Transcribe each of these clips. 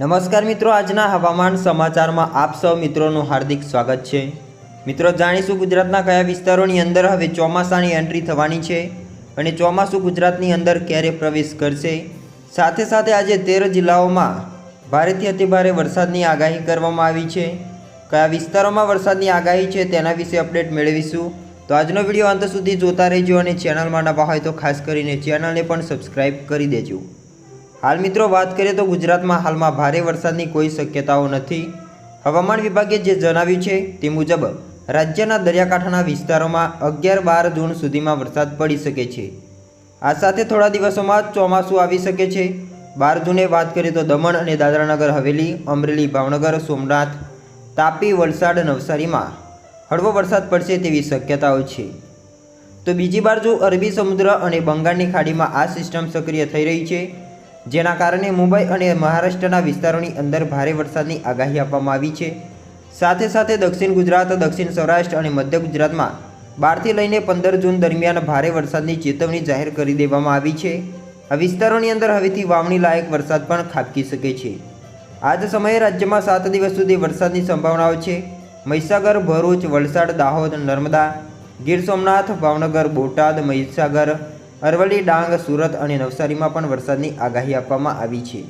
નમસ્કાર મિત્રો, આજના હવામાન સમાચારમાં આપ સૌ મિત્રોનું હાર્દિક સ્વાગત છે. મિત્રો, જાણીશું ગુજરાતના કયા વિસ્તારોની અંદર હવે ચોમાસાની એન્ટ્રી થવાની છે અને ચોમાસું ગુજરાતની અંદર ક્યારે પ્રવેશ કરશે. સાથે સાથે આજે તેર જિલ્લાઓમાં ભારેથી અતિભારે વરસાદની આગાહી કરવામાં આવી છે. કયા વિસ્તારોમાં વરસાદની આગાહી છે તેના વિશે અપડેટ મેળવીશું. તો આજનો વીડિયો અંત સુધી જોતા રહેજો અને ચેનલમાં નવા હોય તો ખાસ કરીને ચેનલને પણ સબસ્ક્રાઈબ કરી દેજો. હાલ મિત્રો વાત કરીએ તો ગુજરાતમાં હાલમાં ભારે વરસાદની કોઈ શક્યતાઓ નથી. હવામાન વિભાગે જે જણાવ્યું છે તે મુજબ રાજ્યના દરિયાકાંઠાના વિસ્તારોમાં અગિયાર બાર જૂન સુધીમાં વરસાદ પડી શકે છે. આ સાથે થોડા દિવસોમાં ચોમાસું આવી શકે છે. બાર જૂને વાત કરીએ તો દમણ અને દાદરાનગર, હવેલી, અમરેલી, ભાવનગર, સોમનાથ, તાપી, વલસાડ, નવસારીમાં હળવો વરસાદ પડશે તેવી શક્યતાઓ છે. તો બીજી બાજુ અરબી સમુદ્ર અને બંગાળની ખાડીમાં આ સિસ્ટમ સક્રિય થઈ રહી છે. જેના કારણે મુંબઈ અને મહારાષ્ટ્રના વિસ્તારોની અંદર ભારે વરસાદની આગાહી આપવામાં આવી છે. સાથે સાથે દક્ષિણ ગુજરાત, દક્ષિણ સૌરાષ્ટ્ર અને મધ્ય ગુજરાતમાં બારથી લઈને પંદર જૂન દરમિયાન ભારે વરસાદની ચેતવણી જાહેર કરી દેવામાં આવી છે. આ વિસ્તારોની અંદર હવેથી વાવણી લાયક વરસાદ પણ ખાબકી શકે છે. આ જ સમયે રાજ્યમાં સાત દિવસ સુધી વરસાદની સંભાવનાઓ છે. મહીસાગર, ભરૂચ, વલસાડ, દાહોદ, નર્મદા, ગીર સોમનાથ, ભાવનગર, બોટાદ, મહીસાગર અરવલ્લી, ડાંગ, સુરત અને નવસારીમાં પણ વરસાદની આગાહી આપવામાં આવી છે.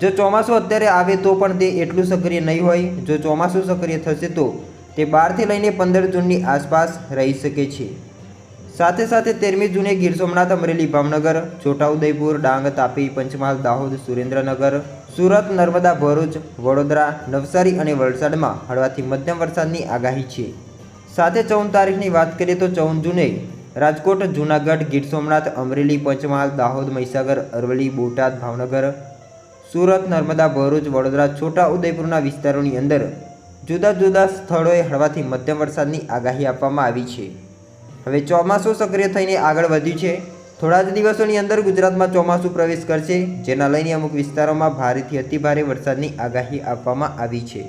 જો ચોમાસું અત્યારે આવે તો પણ તે એટલું સક્રિય નહીં હોય. જો ચોમાસું સક્રિય થશે તો તે બારથી લઈને પંદર જૂનની આસપાસ રહી શકે છે. સાથે સાથે તેરમી જૂને ગીર સોમનાથ, અમરેલી, ભાવનગર, છોટાઉદેપુર, ડાંગ, તાપી, પંચમહાલ, દાહોદ, સુરેન્દ્રનગર, સુરત, નર્મદા, ભરૂચ, વડોદરા, નવસારી અને વલસાડમાં હળવાથી મધ્યમ વરસાદની આગાહી છે. સાથે ચૌદ તારીખની વાત કરીએ તો ચૌદ જૂને રાજકોટ, જૂનાગઢ, ગીર સોમનાથ, અમરેલી, પંચમહાલ, દાહોદ, મહીસાગર, અરવલ્લી, બોટાદ, ભાવનગર, સુરત, નર્મદા, ભરૂચ, વડોદરા, છોટા ઉદયપુરના વિસ્તારોની અંદર જુદા જુદા સ્થળોએ હળવાથી મધ્યમ વરસાદની આગાહી આપવામાં આવી છે. હવે ચોમાસું સક્રિય થઈને આગળ વધ્યું છે. થોડા જ દિવસોની અંદર ગુજરાતમાં ચોમાસું પ્રવેશ કરશે, જેના લઈને અમુક વિસ્તારોમાં ભારેથી અતિભારે વરસાદની આગાહી આપવામાં આવી છે.